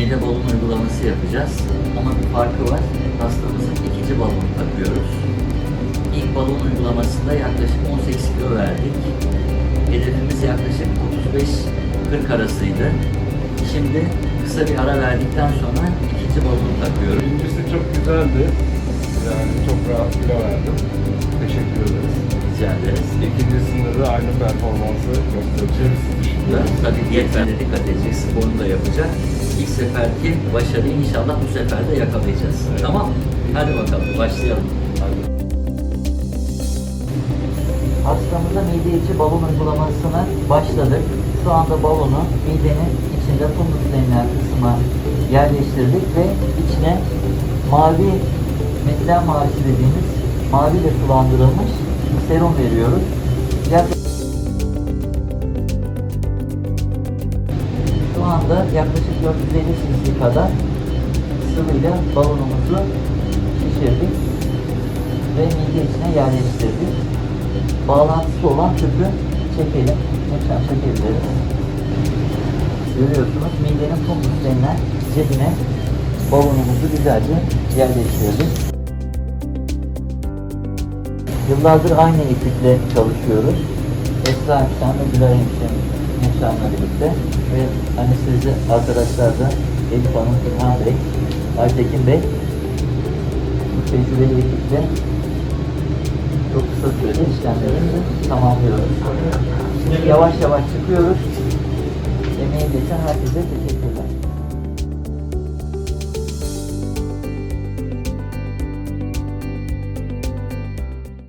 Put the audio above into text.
mide balon uygulaması yapacağız. Ama bir farkı var. Hastamızın ikinci balonu takıyoruz. İlk balon uygulamasında yaklaşık 18 kilo verdik. Hedefimiz yaklaşık 35-40 arasıydı. Şimdi kısa bir ara verdikten sonra ikinci balonu takıyoruz. Birincisi çok güzeldi. Yani çok rahat kilo verdim. Teşekkür ederiz. Rica ederiz. İkincisinde de aynı performansı düşünüyorum. Tabii diyetlerine dikkat edecek, sporunu da yapacak. İlk seferki başarıyı inşallah bu sefer de yakalayacağız. Evet. Tamam mı? Hadi bakalım başlayalım. Hadi. Hastamıza mide içi balon uygulamasına başladık. Şu anda balonu midenin içinde fundus denilen kısma yerleştirdik ve içine mavi metal mavisi dediğimiz maviyle sulandırılmış serum veriyoruz. Yaklaşık anda yaklaşık 450 cc kadar sıvıyla balonumuzu şişirdik ve mide içine yerleştirdik. Bağlantısı olan tüpü çekelim. Lütfen çekebiliriz. Görüyorsunuz midenin fundus denilen cebine balonumuzu güzelce yerleştirdik. Yıllardır aynı ekiple çalışıyoruz. Esra Hemşen ve Güler Hemşen, Hemşen'le birlikte ve anestezi arkadaşlar da Elif Hanım, İlhan Bey, Aytekin Bey bu tecrübeli ekiple çok kısa sürede işlemlerimizi tamamlıyoruz. Yavaş yavaş çıkıyoruz. Emeği geçen herkese teşekkürler.